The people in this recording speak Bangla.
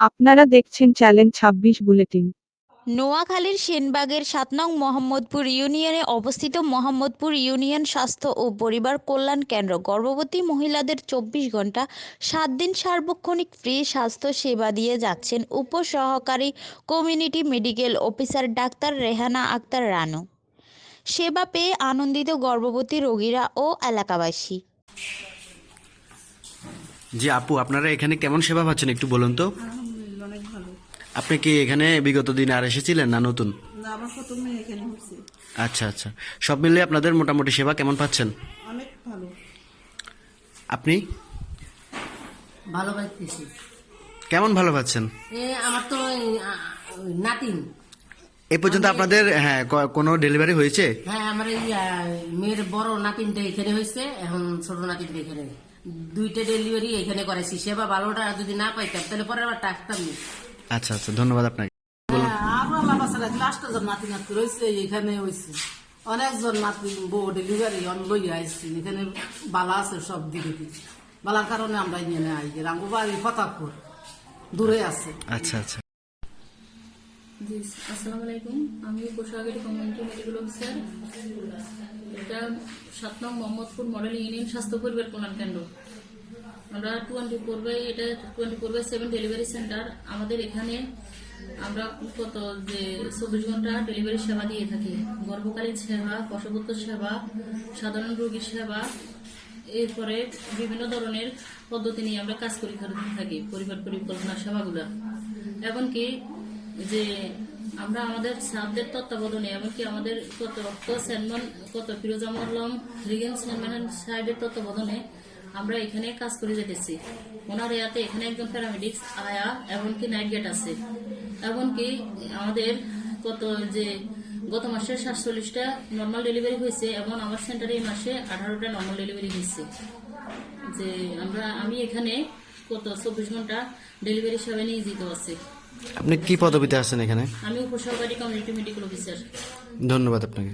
আপনারা দেখছেন চ্যালেঞ্জ ছাব্বিশ বুলেটিন। নোয়াখালীর সেনবাগের সাত নং মোহাম্মদপুর ইউনিয়নে অবস্থিত মোহাম্মদপুর ইউনিয়ন স্বাস্থ্য ও পরিবার কল্যাণ কেন্দ্র গর্ভবতী মহিলাদের চব্বিশ ঘণ্টা সাত দিন সার্বক্ষণিক ফ্রি স্বাস্থ্য সেবা দিয়ে যাচ্ছেন উপসহকারী community medical officer doctor Rehana Akter Ranu. সেবা পেয়ে আনন্দিত গর্ভবতী রোগীরা ও এলাকাবাসী। জি আপু আপনারা এখানে কেমন সেবা পাচ্ছেন একটু বলুন তো? আপনি কি এখানে বিগত দিনে আর এসেছিলেন না নতুন? না আমার প্রথমে এখানে হচ্ছে। আচ্ছা আচ্ছা। সব মিলিয়ে আপনাদের মোটামুটি সেবা কেমন পাচ্ছেন? অনেক ভালো। আপনি? ভালো কেমন ভালো পাচ্ছেন? এ আমার তো এই, নাতিন। এ পর্যন্ত আপনাদের হ্যাঁ কোনো ডেলিভারি হয়েছে? হ্যাঁ আমার এই মেয়ের বড় নাতিনটা এখানে হয়েছে এখন ছোট নাতিনটা এখানে। দুইটা ডেলিভারি এখানে করেছি সেবা ভালোটা যদি না পাইতাম তাহলে পরে আবার টাকতাম না আচ্ছা আচ্ছা ধন্যবাদ আপনাকে। আমরা লাস্ট জন নাতি নাতি রয়েছে এখানে হয়েছে অনেকজন নাতি বউ ডেলিভারি অন লই আইছি এখানে বালা আছে সব দিকে বালার কারণে আমরা এখানে আই রাঙ্গু বাড়ি ফতাপুর দূরে আছে। আচ্ছা আচ্ছা। জি আসসালামু আলাইকুম। আমি কোষাগারি কমিউনিটি মেডিকেল অফিসার। এটা সাত নং মোহাম্মদপুর মডেল ইউনিয়ন স্বাস্থ্য পরিবার কল্যাণ কেন্দ্র। আমরা টোয়েন্টি ফোর বাই এটা twenty four by seven delivery centre আমাদের এখানে আমরা কত যে চব্বিশ ঘণ্টা ডেলিভারি সেবা দিয়ে থাকি। গর্ভকালীন সেবা প্রসবোত্তর সেবা, সাধারণ রোগীর সেবা, এরপরে বিভিন্ন ধরনের পদ্ধতি নিয়ে আমরা কাজ করে থাকি পরিবার পরিকল্পনা সেবাগুলো। এমনকি যে আমরা আমাদের সাবদের তত্ত্বাবধানে, এমনকি আমাদের কত রক্ত স্যানমন, কত ফিরোজা মল্লম রিগেন স্যানমন সাহেবের তত্ত্বাবধানে আমরা এখানে কাজ করে যেতেছি ওনার এয়াতে এখানে একজন প্যারামেডিক্স আয়া এমনকি নাইট গেট আছে। এমনকি আমাদের কত যে গত মাসে সাতচল্লিশটা নর্মাল ডেলিভারি হয়েছে এবং আমার সেন্টারে এই মাসে আঠারোটা নর্মাল ডেলিভারি হয়েছে। যে আমরা আমি এখানে কত চব্বিশ ঘণ্টা ডেলিভারি সেবা নিয়ে যেতে আছি। আপনি কি পদবিতে আছেন এখানে? আমি উপসহকারী কমিউনিটি মেডিকেল অফিসার ধন্যবাদ আপনাকে।